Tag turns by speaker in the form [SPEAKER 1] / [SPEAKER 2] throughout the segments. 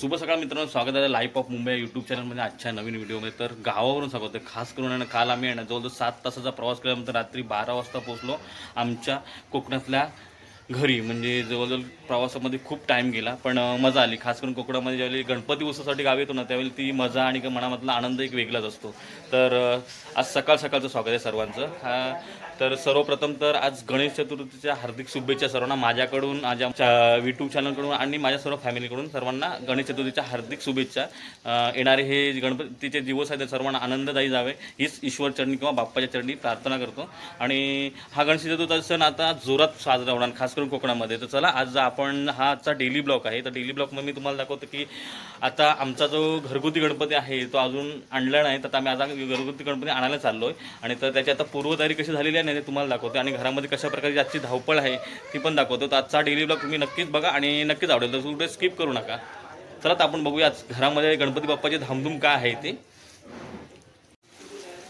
[SPEAKER 1] शुभ सकाळ मित्रांनो स्वागत आहे लाईफ ऑफ मुंबई यूट्यूब चॅनलमध्ये आजच्या नवीन व्हिडिओमध्ये तर गावावरून स्वागत आहे. खास करून आहे ना काल आम्ही आहे जवळजवळ सात तासाचा प्रवास केल्यानंतर रात्री बारा वाजता पोहोचलो आमच्या कोकणातल्या घरी. म्हणजे जवळजवळ प्रवासामध्ये खूप टाईम गेला पण मजा आली. खास करून कोकणामध्ये ज्यावेळी गणपती उत्सवासाठी गावी येतो ना त्यावेळी ती मजा आणि मनामधला आनंद एक वेगळाच असतो. तर आज सकाळ सकाळचं स्वागत आहे सर्वांचं. हा तर सर्वप्रथम तर आज गणेश चतुर्थीच्या हार्दिक शुभेच्छा सर्वांना माझ्याकडून माझ्या यूट्यूब चॅनलकडून आणि माझ्या सर्व फॅमिलीकडून सर्वांना गणेश चतुर्थीच्या हार्दिक शुभेच्छा. येणारे हे गणपतीचे दिवस आहेत सर्वांना आनंददायी जावे. हीच ईश्वर चरणी किंवा बाप्पाच्या चरणी प्रार्थना करतो. आणि हा गणेश चतुर्थीचा सण आता जोरात साजरा होणार खास करून कोकणामध्ये. तर चला आज आपण हा आजचा डेली ब्लॉक आहे. तर डेली ब्लॉकमध्ये मी तुम्हाला दाखवतो की आता आमचा जो घरगुती गणपती आहे तो अजून आणला नाही. तर आम्ही आता घरगुती गणपती आणायला चाललो आहे आणि तर त्याची आता पूर्वतयारी कशी झालेली आहे ना ते तुम्हाला दाखवतो. आणि घरामध्ये कशा प्रकारची आजची धावपळ आहे ती पण दाखवतो. तर आजचा डेली ब्लॉग तुम्ही नक्कीच बघा आणि नक्कीच आवडेल. तर कुठे स्किप करू नका. चला तर आपण बघूया आज घरामध्ये गणपती बाप्पाची धामधूम काय आहे ते.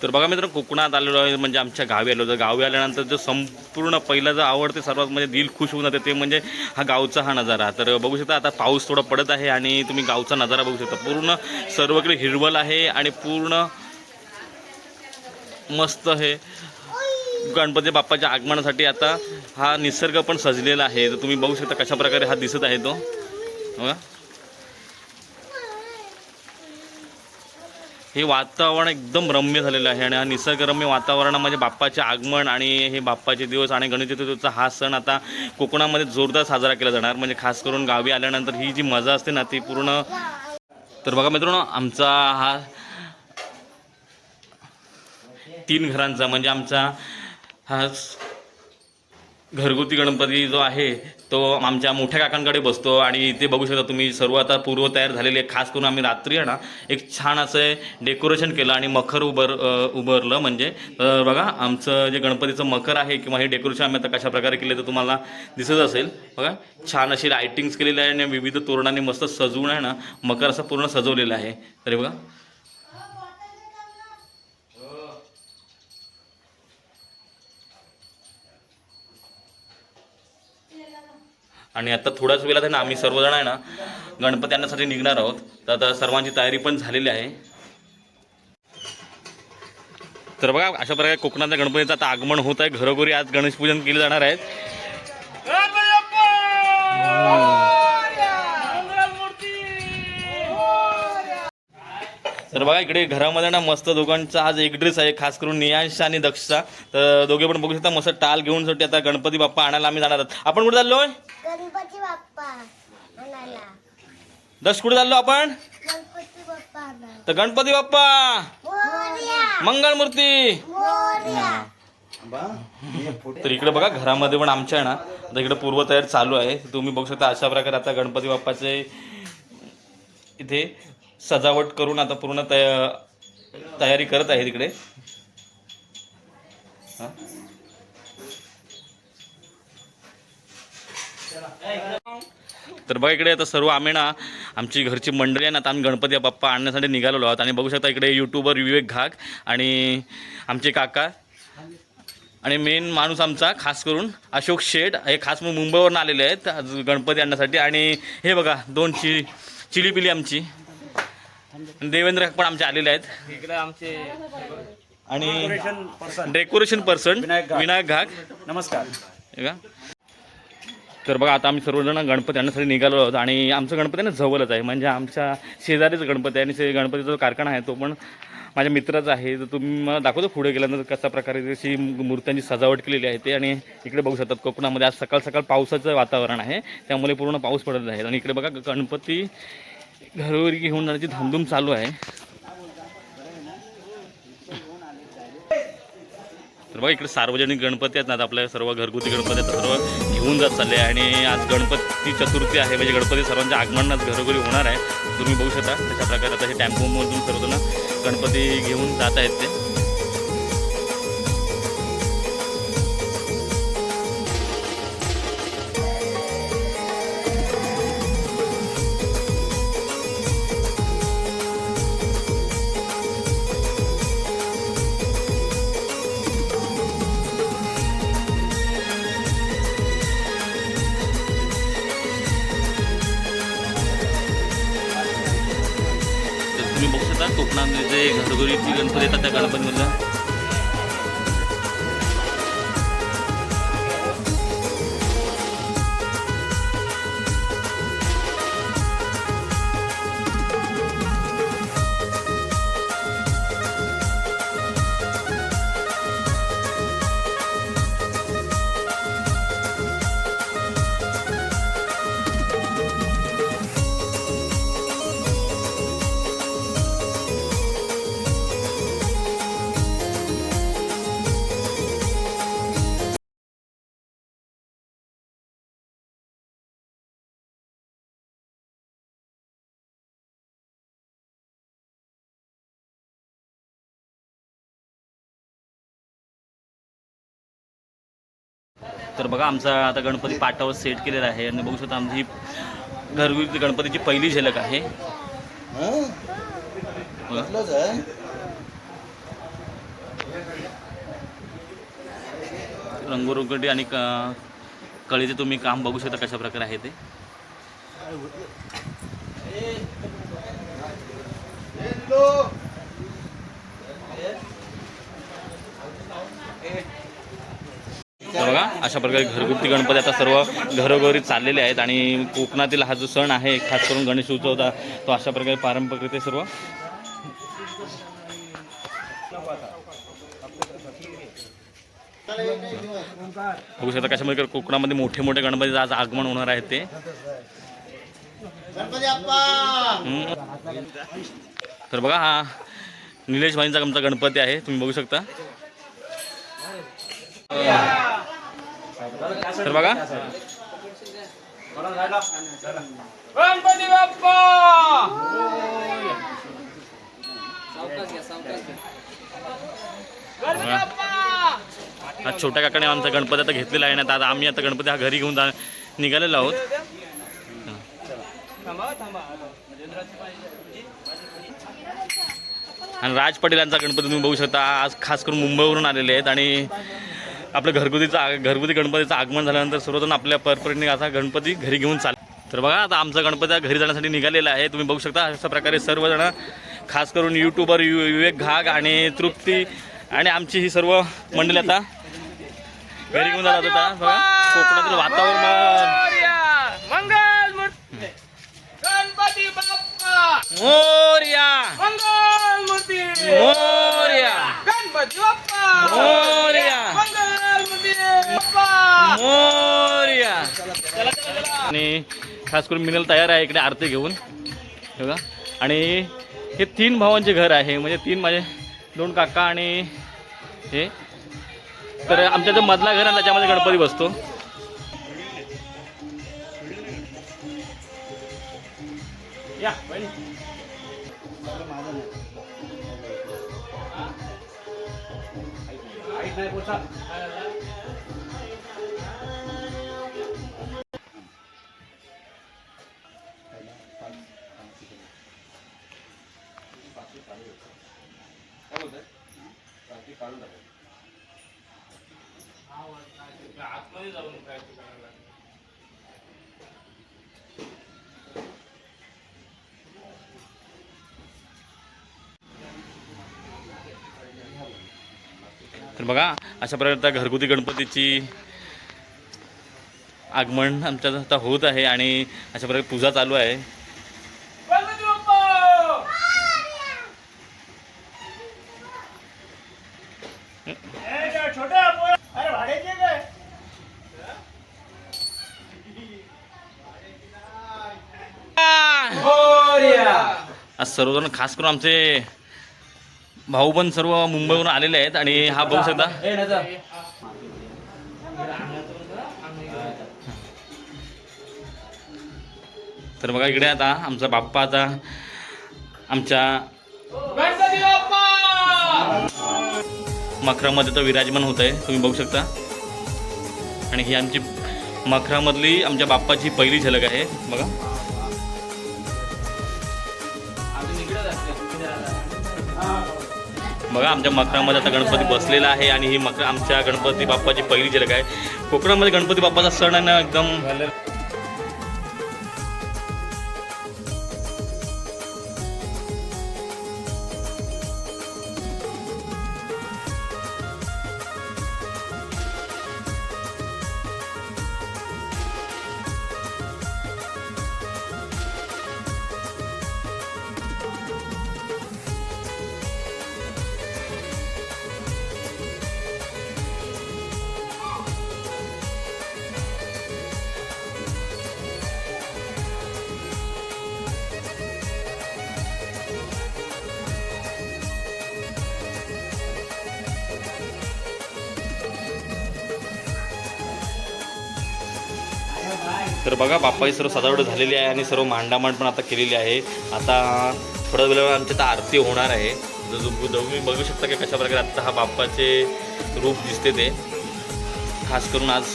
[SPEAKER 1] तर बघा मित्र कोकणात आलेलो आहे म्हणजे आमच्या गावी आलो तर गावी आल्यानंतर जो संपूर्ण पहिला जो आवडते सर्वात म्हणजे दिल खुश होऊन जाते ते म्हणजे हा गावचा हा नजारा. तर बघू शकता आता पाऊस थोडा पडत आहे आणि तुम्ही गावचा नजारा बघू शकता. पूर्ण सर्वकडे हिरवल आहे आणि पूर्ण मस्त हे गणपती बाप्पाच्या आगमनासाठी आता हा निसर्ग पण सजलेला आहे. तर तुम्ही बघू शकता कशा प्रकारे हा दिसत आहे तो. हो हे वातावरण एकदम रम्य झालेलं आहे आणि हा निसर्गरम्य वातावरणामध्ये म्हणजे बाप्पाचे आगमन आणि हे बाप्पाचे दिवस आणि गणेश चतुर्थीचा हा सण आता कोकणामध्ये जोरदार साजरा केला जाणार. म्हणजे खास करून गावी आल्यानंतर ही जी मजा असते ना ती पूर्ण तर बघा मित्रांनो आमचा हा तीन घरांचा म्हणजे आमचा हा घरगुती गणपती जो आहे तो आमच्या मोठ्या काकांकडे बसतो आणि इथे बघू शकता तुम्ही सर्व आता पूर्व तयार झालेले खास करून आम्ही रात्री आहे ना एक छान असं डेकोरेशन केलं आणि मखर उभर उभरलं. म्हणजे तर बघा आमचं जे गणपतीचं मखर आहे किंवा हे डेकोरेशन आम्ही आता कशा प्रकारे केलं तर तुम्हाला दिसत असेल. बघा छान अशी लायटिंग्स केलेली आहे आणि विविध तोरणांनी मस्त सजवून आहे ना मकर असं पूर्ण सजवलेलं आहे. तरी बघा. आणि आता थोड्याच वेळात आहे ना आम्ही सर्वजण आहे ना गणपती आणण्यासाठी निघणार आहोत. तर आता सर्वांची तयारी पण झालेली आहे. तर बघा अशा प्रकारे कोकणातल्या गणपतीचं आता आगमन होत आहे. घरोघरी आज गणेश पूजन केले जाणार आहे. तर बघा इकडे घरामध्ये ना मस्त दोघांचा आज एक ड्रेस आहे खास करून नियांश आणि दक्षचा तर दोघे पण बघू शकता मस्त टाल घेऊन साठी आता गणपती बाप्पा आणायला आम्ही जाणार आहोत. आपण कुठे चाललोय?
[SPEAKER 2] गणपती बाप्पा आणायला.
[SPEAKER 1] दक्ष कुठे चाललो आपण?
[SPEAKER 2] गणपती बाप्पा आणायला.
[SPEAKER 1] तर गणपती बाप्पा!
[SPEAKER 2] मोरया.
[SPEAKER 1] मंगळमूर्ती
[SPEAKER 2] मोरया.
[SPEAKER 1] तर इकडे बघा घरामध्ये पण आमच्या आहे ना आता इकडे पूर्वतयार चालू आहे. तुम्ही बघू शकता अशा प्रकारे आता गणपती बाप्पाचे इथे सजावट करून आता पूर्ण तया तयारी करत आहे तिकडे. तर बघा इकडे आता सर्व आम्ही ना आमची घरची मंडळी आहे ना आता आम्ही गणपती बाप्पा आणण्यासाठी निघालेलो आहोत. आणि बघू शकता इकडे यूट्यूबर विवेक घाग आणि आमचे काका. आणि मेन माणूस आमचा खास करून अशोक शेठ. हे खास मुंबईवरून आलेले आहेत गणपती आणण्यासाठी. आणि हे बघा दोन चि चिली पिली आमची. देवेंद्र पण आमचे आलेले आहेत.
[SPEAKER 3] इकडे आमचे
[SPEAKER 1] आणि
[SPEAKER 3] person
[SPEAKER 1] decoration person
[SPEAKER 3] Vinayak Ghag.
[SPEAKER 1] Vinayak Ghag
[SPEAKER 3] नमस्कार.
[SPEAKER 1] हे का? तर बघा आता आम्ही सर्वजण गणपती आणण्यासाठी निघालो आहोत आणि आमचं गणपती ना जवळच आहे. म्हणजे आमच्या शेजारीच गणपती आहे आणि ते गणपतीचा जो कारखाना आहे तो पण माझ्या मित्राचा आहे. तर तुम्ही मला दाखवतो पुढे गेल्यानंतर कशा प्रकारे त्याची मूर्त्यांची सजावट केलेली आहे ते. आणि इकडे बघू शकतात कोकणामध्ये आज सकाळ सकाळ पावसाचं वातावरण आहे. त्यामुळे पूर्ण पाऊस पडत आहे. आणि इकडे बघा गणपती घरोघरी घेऊन जाण्याची धामधूम चालू आहे. तर बघा इकडे सार्वजनिक गणपती आहेत ना आपल्या सर्व घरगुती गणपती आहेत सर्व घेऊन जात चालले आहे आणि आज गणपती चतुर्थी आहे म्हणजे गणपती सर्वांच्या आगमनात घरोघरी होणार आहे. तुम्ही बघू शकता तशा प्रकारे आता हे टॅम्पोमधून सर्वजण गणपती घेऊन जात आहेत ते. गणपती तर बघा आमचा आता गणपती पाटावर सेट केलेला आहे आणि बघू शकता आमची घरगुती गणपतीची पहिली झलक आहे बघा. आणि क- कळीचे तुम्ही काम बघू शकता कशा प्रकारे आहे ते Hello. बघा अशा प्रकारे घरगुती गणपती आता सर्व घरोघरी चाललेले आहेत आणि कोकणातील हा जो सण आहे खास करून गणेश उत्सवचा तो अशा प्रकारे पारंपरिक ते सर्व बघू शकता कशा प्रकारे कोकणामध्ये मोठे मोठे गणपती आज आगमन होणार आहे ते. तर बघा हा निलेश भाईंचा आमचा गणपती आहे तुम्ही बघू शकता. तर बघा.
[SPEAKER 3] गणपती बाप्पा
[SPEAKER 1] हा छोट्या काकाने आमचा गणपती आता घेतलेला आहे ना तर आता आम्ही आता गणपती हा घरी घेऊन जा निघालेलो आहोत. आणि राज पाटील यांचा गणपती तुम्ही बघू शकता आज खास करून मुंबईवरून आलेले आहेत. आणि आपल्या घरगुतीचा आ- घरगुती गणपतीचं आगमन झाल्यानंतर सर्वजण आपल्या परपरीने असा गणपती घरी घेऊन चाल तर बघा आता आमचा गणपती घरी जाण्यासाठी निघालेला आहे. तुम्ही बघू शकता अशा प्रकारे सर्वजण खास करून यूट्यूबर यु विवेक घाग आणि तृप्ती आणि आमची ही सर्व मंडळी आता घरी घेऊन जात होता बघा कोकणातील वातावरण.
[SPEAKER 3] मोरया! मंगल मूर्ती! गणपती बाप्पा!
[SPEAKER 1] मोर्या!
[SPEAKER 3] मंगल मूर्ती!
[SPEAKER 1] मोर्या!
[SPEAKER 3] गणपती बाप्पा!
[SPEAKER 1] मोरया! मोर्या. आणि खास करून मिनल तयार आहे इकडे आरती घेऊन. बघा. आणि हे तीन भावांचे घर आहे. म्हणजे तीन माझे दोन काका आणि हे. तर आमच्या जो मधला घर आहे त्याच्यामध्ये गणपती बसतो. या बहिणी. तर बघा अशा प्रकारे त्या घरगुती गणपतीची आगमन आमच्या आता होत आहे आणि अशा प्रकारे पूजा चालू आहे
[SPEAKER 3] गणपती बाप्पा ए, त्या छोट्या पोरा- अरे भाड्याचे काय
[SPEAKER 1] सर्वजण खास करून आमचे भाऊ पण सर्व मुंबईवरून आलेले आहेत आणि हा बघू शकता. तर बघा इकडे आता आमचा बाप्पा आता आमच्या मखरामध्ये तो विराजमान होत आहे तुम्ही बघू शकता. आणि ही आमची मखरामधली आमच्या बाप्पाची पहिली झलक आहे बघा. बघा आमच्या मकरामध्ये आता गणपती बसलेला आहे आणि ही मकर आमच्या गणपती बाप्पाची पहिली झलक आहे. कोकणामध्ये गणपती बाप्पाचा सण आहे ना एकदम तर बघा बाप्पाची सर्व सजावट झालेली आहे आणि सर्व मांडामांड पण आता केलेली आहे. आता थोड्या वेळावर आमची आता आरती होणार आहे. तुम्ही बघू शकता की कशा प्रकारे आता हा बाप्पाचे रूप दिसते ते. खास करून आज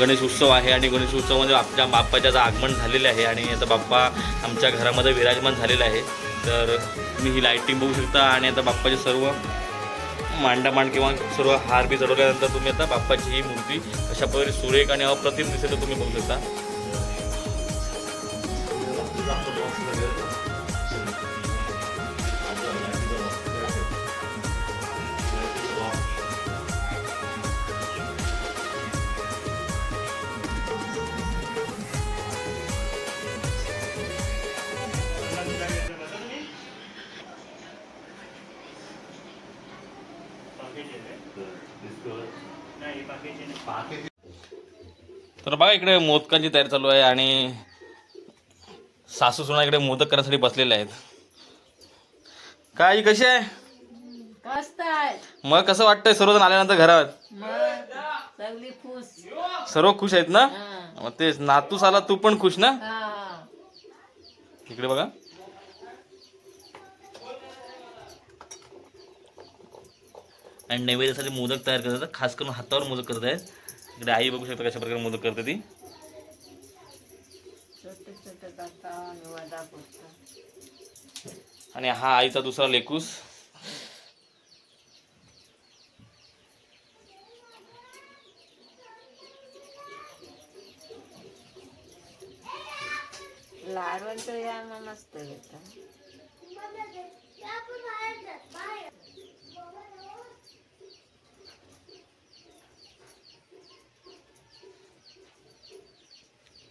[SPEAKER 1] गणेश उत्सव आहे आणि गणेश उत्सवामध्ये आपल्या बाप्पाचं आता आगमन झालेले आहे आणि आता बाप्पा आमच्या घरामध्ये विराजमान झालेला आहे. तर तुम्ही ही लाईटिंग बघू शकता आणि आता बाप्पाचे सर्व मांडामांड किंवा सर्व हार बी चढवल्यानंतर तुम्ही आता बाप्पाची ही मूर्ती अशा प्रकारे सुरेख आणि अप्रतिम दिसेल तुम्ही बघू शकता. तर बघा इकडे मोदकांची तयारी चालू आहे आणि सासू सुना इकडे मोदक करण्यासाठी बसलेले आहेत. काय कशी आहे? मग कसं वाटतंय सर्वजण आल्यानंतर घरात?
[SPEAKER 4] मग सगळी खुश.
[SPEAKER 1] सर्व खुश आहेत ना? मग तेच नातूस आला तू पण खुश ना? इकडे बघा. आणि नैवेद्यासाठी मोदक तयार करतात खास करून हातावर मोदक करत आहेत. इकडे आई बघू शकता कशा प्रकारे मोदक करते ती.
[SPEAKER 4] आणि
[SPEAKER 1] हा आईचा दुसरा लेकूस.
[SPEAKER 4] लाडवण तर या मस्त घेता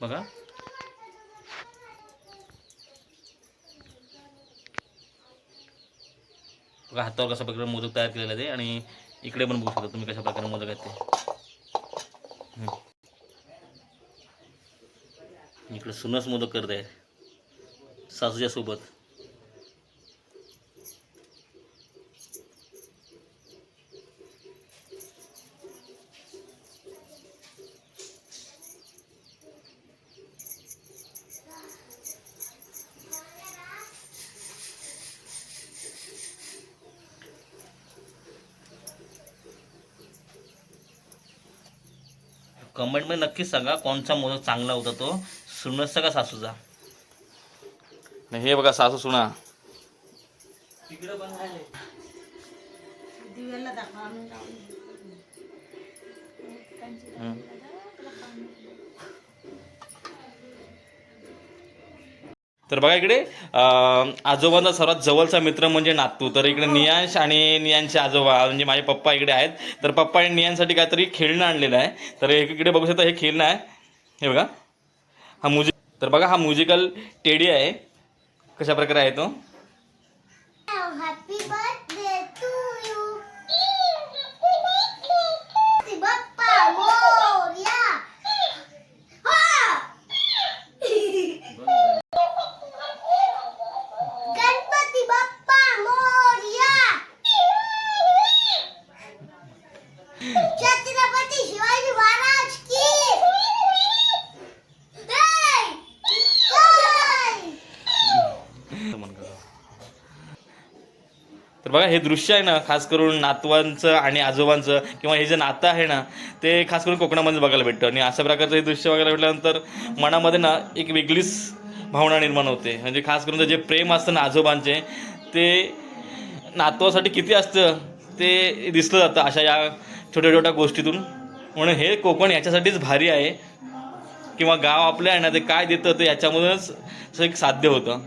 [SPEAKER 1] बघा. बघा हातावर कशा प्रकारे मोदक तयार केलेला आहे ते आणि इकडे पण बघू शकता तुम्ही कशा प्रकारे मोदक आहेत ते. इकडे सुनस मोदक करत आहे सासूच्या सोबत. कमेंटमध्ये नक्कीच सांगा कोणचा मोदक चांगला होता तो. सुनसचा का सासूचा. नाही हे बघा सासू सुना. तर बघा इकडे. आजोबांचा सर्वात जवळचा मित्र म्हणजे नातू. तर इकडे नियांश आणि नियांचे आजोबा म्हणजे माझे पप्पा इकडे आहेत. तर पप्पा आणि नियांसाठी काहीतरी खेळणं आणलेलं आहे. तर इकडे बघू शकता हे खेळणं आहे. हे बघा. हा म्युझिक तर बघा हा म्युझिकल टेडी आहे. कशा प्रकारे आहे तो
[SPEAKER 2] happy birthday to you Bappa Morya Ganpati Bappa Morya Chhatrapati Shivaji Maharaj की जय जय
[SPEAKER 1] तर बघा हे दृश्य आहे ना खास करून नातवांचं आणि आजोबांचं किंवा हे जे नातं आहे ना ते खास करून कोकणामध्ये बघायला भेटतं. आणि अशा प्रकारचं हे दृश्य बघायला भेटल्यानंतर मनामध्ये ना एक वेगळीच भावना निर्माण होते. म्हणजे खास करून जे प्रेम असतं ना आजोबांचे ते नातवासाठी किती असतं ते दिसलं जातं अशा या छोट्या छोट्या गोष्टीतून. म्हणून हे कोकण याच्यासाठीच भारी आहे. किंवा गाव आपलं आहे ना ते काय देतं ते याच्यामधूनच असं एक साध्य होतं.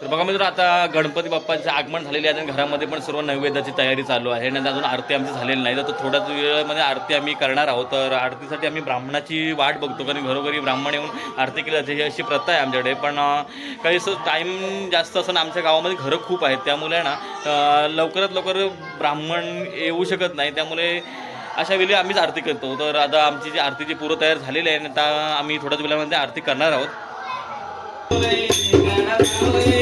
[SPEAKER 1] तर बघा मित्र आता गणपती बाप्पाचे आगमन झालेले आहे. आणि घरामध्ये पण सर्व नैवेद्याची तयारी चालू आहे. आणि अजून आरती आमची झालेली नाही. तर थोड्याच वेळामध्ये आरती आम्ही करणार आहोत. तर आरतीसाठी आम्ही ब्राह्मणाची वाट बघतो. कारण घरोघरी ब्राह्मण येऊन आरती केली जाते. ही अशी प्रथा आहे आमच्याकडे. पण काही असं टाईम जास्त असं ना आमच्या गावामध्ये घरं खूप आहेत. त्यामुळे ना लवकरात लवकर ब्राह्मण येऊ शकत नाही. त्यामुळे अशा वेळी आम्हीच आरती करतो. तर आता आमची जी आरतीची पूर्व तयार झालेली आहे आणि आता आम्ही थोड्याच वेळामध्ये आरती करणार आहोत.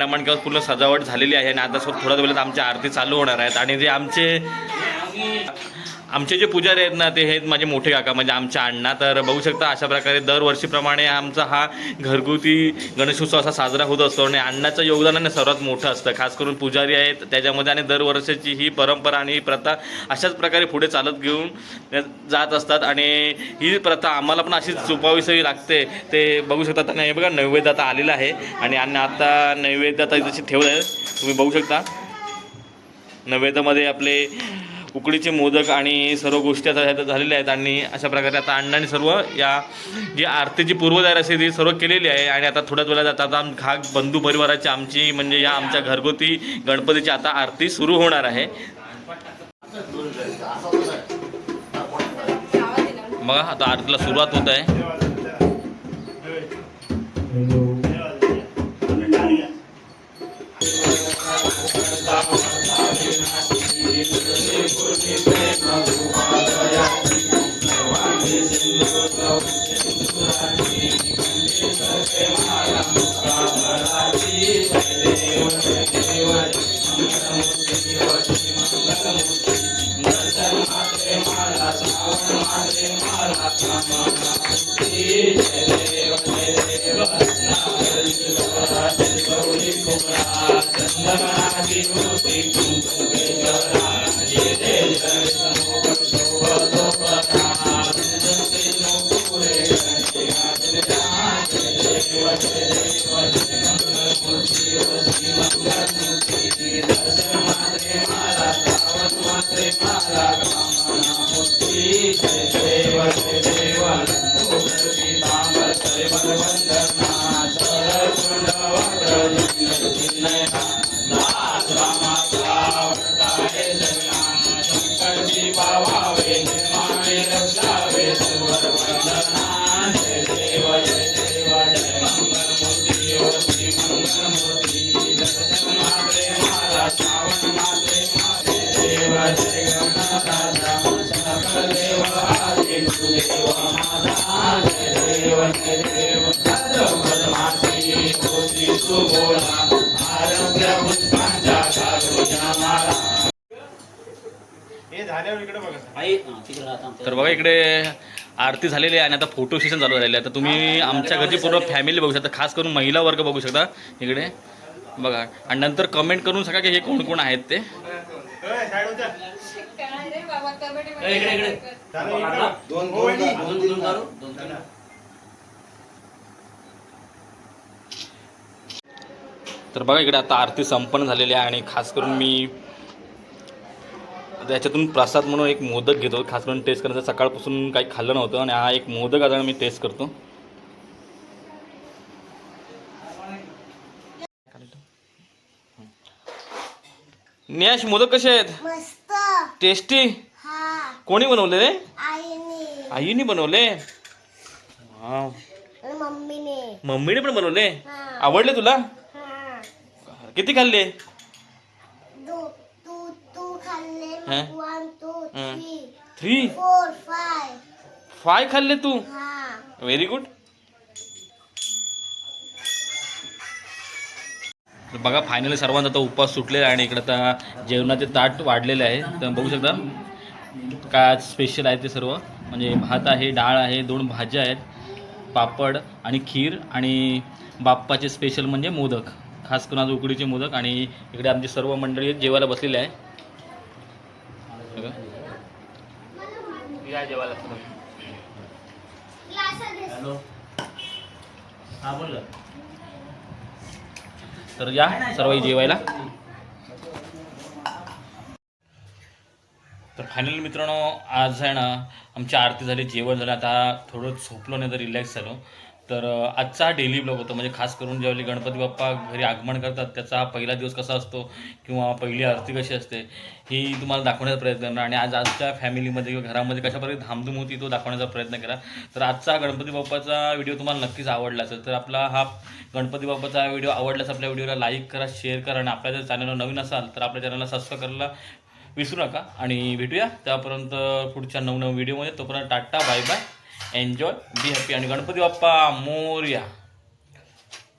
[SPEAKER 1] अंडमान किंवा पूर्ण सजावट झालेली आहे आणि आता थोड्या वेळेत आमच्या आरती चालू होणार आहेत. आणि जे आमचे आमचे जे पुजारी आहेत ना ते आहेत माझे मोठे काका म्हणजे आमच्या अण्णा. तर बघू शकता अशा प्रकारे दरवर्षीप्रमाणे आमचा हा घरगुती गणेशोत्सव असा साजरा होत असतो आणि अण्णाचं योगदान ना सर्वात मोठं असतं. खास करून पुजारी आहेत त्याच्यामध्ये आणि दरवर्षाची ही परंपरा आणि ही प्रथा अशाच प्रकारे पुढे चालत घेऊन जात असतात. आणि ही प्रथा आम्हाला पण अशीच चुपाविसावी लागते. ते बघू शकता त्यांना हे बघा नैवेद्य आता आलेला आहे. आणि अण्णा आता नैवेद्य आता जशी ठेवलं आहे. तुम्ही बघू शकता. नैवेद्यामध्ये आपले उकडीचे मोदक आणि सर्व गोष्टी आता झालेल्या आहेत आणि अशा प्रकारे आता अण्णाने सर्व या जी आरतीची पूर्वतयारी असते ती सर्व केलेली आहे आणि आता थोड्याच वेळात आता आता आम- बंधू परिवाराची आमची म्हणजे या आमच्या घरगुती गणपतीची आता आरती सुरू होणार आहे. बघा आता आरतीला सुरुवात होत आहे.
[SPEAKER 3] हे झाल्यावर
[SPEAKER 1] तर बघा इकडे आरती झालेली आहे आणि आता फोटो सेशन चालू झालेलं आहे तर तुम्ही आमच्या घरची पूर्ण फॅमिली बघू शकता खास करून महिला वर्ग बघू शकता. इकडे बघा. आणि नंतर कमेंट करून सांगा की हे कोण कोण आहेत ते. तर बघा इकडे आता आरती संपन्न झालेली आहे आणि खास करून मी आता याच्यातून प्रसाद म्हणून एक मोदक घेतो. खास करून टेस्ट करायचं सकाळपासून काही खाल्लं नव्हतं आणि हा एक मोदक आता मी टेस्ट करतो. नियाश मोदक कसे आहेत? टेस्टी कोणी बनवले रे?
[SPEAKER 2] आईने.
[SPEAKER 1] बनवले?
[SPEAKER 2] मम्मीने.
[SPEAKER 1] मम्मीने पण बनवले. आवडले तुला? किती खाल्ले?
[SPEAKER 2] थ्री फाय
[SPEAKER 1] फाय खाल्ले तू?
[SPEAKER 2] हा।
[SPEAKER 1] व्हेरी गुड बघा फायनली सर्वांचा आता उपवास सुटलेला आहे आणि इकडं आता जेवणाचे ताट वाढलेले आहे. तर बघू शकता काय स्पेशल आहे ते सर्व. म्हणजे भात आहे डाळ आहे दोन भाज्या आहेत. पापड आणि खीर आणि बाप्पाचे स्पेशल म्हणजे मोदक. खास करून आज उकडीचे मोदक आणि इकडे आमची सर्व मंडळी जेवायला बसलेली आहे. हॅलो. हा बोल ना. तर या सर्व जेवायला. तर फायनली मित्रांनो आज आहे ना आमची आरती झाली जेवण झालं. आता थोडं झोपलो नाही तर रिलॅक्स झालो. तर आजचा डेली ब्लॉग होतो. म्हणजे खास करून ज्यावेळी गणपती बाप्पा घरी आगमन करतात त्याचा हा पहिला दिवस कसा असतो किंवा पहिली आरती कशी असते ही तुम्हाला दाखवण्याचा प्रयत्न करणार. आणि आज आजच्या फॅमिलीमध्ये किंवा घरामध्ये कशाप्रकारे धामधूम होती तो दाखवण्याचा प्रयत्न करा. तर आजचा गणपती बाप्पाचा व्हिडिओ तुम्हाला नक्कीच आवडला असेल तर आपला हा गणपती बाप्पाचा व्हिडिओ आवडल्यास आपल्या व्हिडिओला लाईक करा शेअर करा. आणि आपल्या जर चॅनल नवीन असाल तर आपल्या चॅनलला सबस्क्राईब करायला विसरू नका. आणि भेटूया. त्यापर्यंत पुढच्या नवनवीन व्हिडिओमध्ये तोपर्यंत tata bye bye enjoy be happy आणि गणपती बाप्पा मोर्या.